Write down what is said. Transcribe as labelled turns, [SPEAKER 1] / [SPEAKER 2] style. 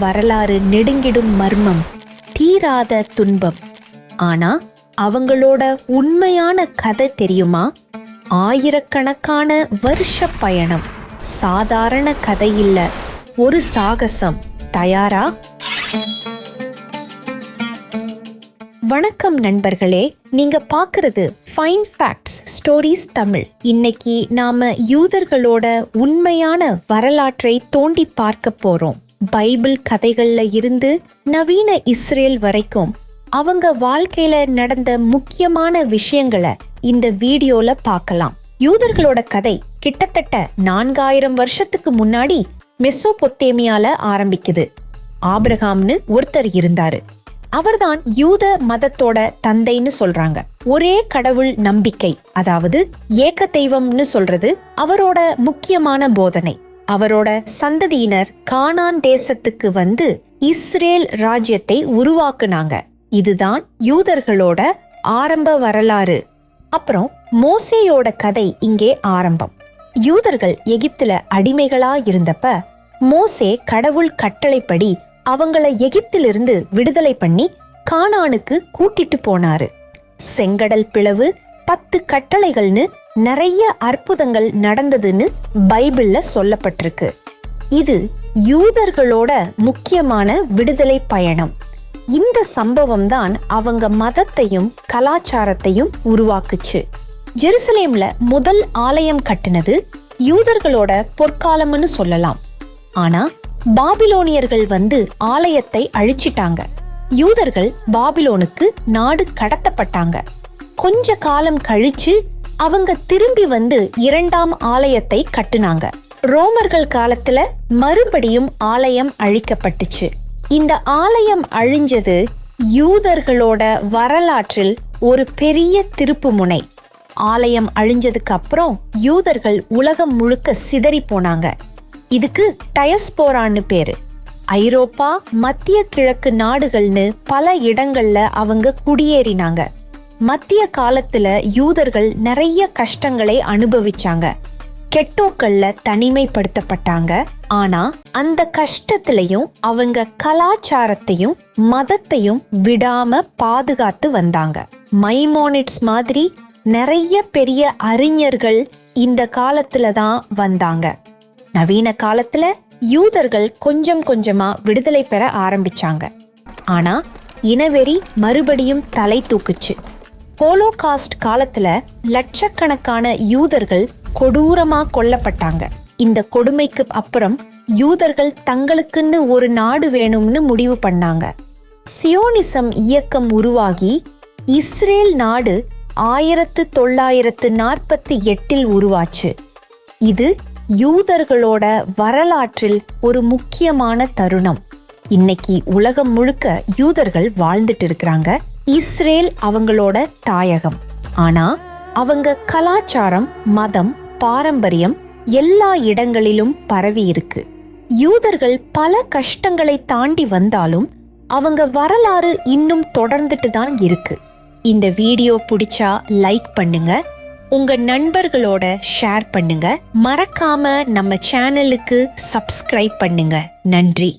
[SPEAKER 1] வரலாறு நெடுங்கிடும் மர்மம் தீராத துன்பம். ஆனா அவங்களோட உண்மையான கதை தெரியுமா? ஆயிரக்கணக்கான வருஷ பயணம். சாதாரண கதை இல்ல ஒரு சாகசம். தயாரா? வணக்கம் நண்பர்களே நீங்க பாக்குறது ஃபைன் ஃபேக்ட்ஸ் ஸ்டோரிஸ் தமிழ். இன்னைக்கு நாம யூதர்களோட உண்மையான வரலாற்றை தோண்டி பார்க்க போறோம். பைபிள் கதைகள்ல இருந்து நவீன இஸ்ரேல் வரைக்கும் அவங்க வாழ்க்கையில நடந்த முக்கியமான விஷயங்களை இந்த வீடியோல பார்க்கலாம். யூதர்களோட கதை கிட்டத்தட்ட நான்காயிரம் வருஷத்துக்கு முன்னாடி மெசோபொத்தேமியால ஆரம்பிக்குது. ஆபிரகாம்னு ஒருத்தர் இருந்தாரு. அவர்தான் யூத மதத்தோட தந்தைன்னு சொல்றாங்க. ஒரே கடவுள் நம்பிக்கை அதாவது ஏக தெய்வம்னு சொல்றது அவரோட முக்கியமான போதனை. அவரோட சந்ததியினர் கானான் தேசத்துக்கு வந்து இஸ்ரேல் ராஜ்யத்தை உருவாக்குனாங்க. இதுதான் யூதர்களோட ஆரம்ப வரலாறு. அப்புறம் மோசேயோட கதை இங்கே ஆரம்பம். யூதர்கள் எகிப்துல அடிமைகளா இருந்தப்ப மோசே கடவுள் கட்டளைப்படி அவங்கள எகிப்திலிருந்து விடுதலை பண்ணி கானானுக்கு கூட்டிட்டு போனாரு. செங்கடல் பிளவு பத்து கட்டளைகள்னு நிறைய அற்புதங்கள் நடந்ததுன்னு பைபிள்ல சொல்லப்பட்டிருக்கு. இது யூதர்களோட முக்கியமான விடுதலை பயணம். இந்த சம்பவம் தான் அவங்க மதத்தையும் கலாச்சாரத்தையும் உருவாக்குச்சு. ஜெருசலேம்ல முதல் ஆலயம் கட்டினது யூதர்களோட பொற்காலம்னு சொல்லலாம். ஆனா பாபிலோனியர்கள் வந்து ஆலயத்தை அழிச்சிட்டாங்க. யூதர்கள் பாபிலோனுக்கு நாடு கடத்தப்பட்டாங்க. கொஞ்ச காலம் கழிச்சு அவங்க திரும்பி வந்து இரண்டாம் ஆலயத்தை கட்டுனாங்க. ரோமர்கள் காலத்துல மறுபடியும் ஆலயம் அழிக்கப்பட்டுச்சு. இந்த ஆலயம் அழிஞ்சது யூதர்களோட வரலாற்றில் ஒரு பெரிய திருப்புமுனை ஆலயம் அழிஞ்சதுக்கு அப்புறம் யூதர்கள் உலகம் முழுக்க சிதறி போனாங்க. இதுக்கு டயஸ்போரான்னு பேரு. ஐரோப்பா மத்திய கிழக்கு நாடுகள்னு பல இடங்கள்ல அவங்க குடியேறினாங்க. மத்திய காலத்துல யூதர்கள் நிறைய கஷ்டங்களை அனுபவிச்சாங்க. கெட்டோக்கள்ல தனிமைப்படுத்தப்பட்டாங்க. ஆனா அந்த கஷ்டத்திலையும் அவங்க கலாச்சாரத்தையும் மதத்தையும் விடாம பாதுகாத்து வந்தாங்க. மைமோனிட்ஸ் மாதிரி நிறைய பெரிய அறிஞர்கள் இந்த காலத்துல தான் வந்தாங்க. நவீன காலத்துல யூதர்கள் கொஞ்சம் கொஞ்சமா விடுதலை பெற ஆரம்பிச்சாங்க. ஆனா இனவெறி மறுபடியும் தலை தூக்குச்சு. ஹோலோகாஸ்ட் காலத்துல லட்சக்கணக்கான யூதர்கள் கொடூரமா கொல்லப்பட்டாங்க. இந்த கொடுமைக்கு அப்புறம் யூதர்கள் தங்களுக்குன்னு ஒரு நாடு வேணும்னு முடிவு பண்ணாங்க. சியோனிசம் இயக்கம் உருவாகி இஸ்ரேல் நாடு ஆயிரத்து தொள்ளாயிரத்து நாற்பத்தி எட்டில் உருவாச்சு. இது யூதர்களோட வரலாற்றில் ஒரு முக்கியமான தருணம். இன்னைக்கு உலகம் முழுக்க யூதர்கள் வாழ்ந்துட்டு இருக்கிறாங்க. இஸ்ரேல் அவங்களோட தாயகம். ஆனா அவங்க கலாச்சாரம் மதம் பாரம்பரியம் எல்லா இடங்களிலும் பரவி இருக்கு. யூதர்கள் பல கஷ்டங்களை தாண்டி வந்தாலும் அவங்க வரலாறு இன்னும் தொடர்ந்துட்டு தான் இருக்கு. இந்த வீடியோ பிடிச்சா லைக் பண்ணுங்க. உங்க நண்பர்களோட ஷேர் பண்ணுங்க. மறக்காம நம்ம சேனலுக்கு சப்ஸ்கிரைப் பண்ணுங்க. நன்றி.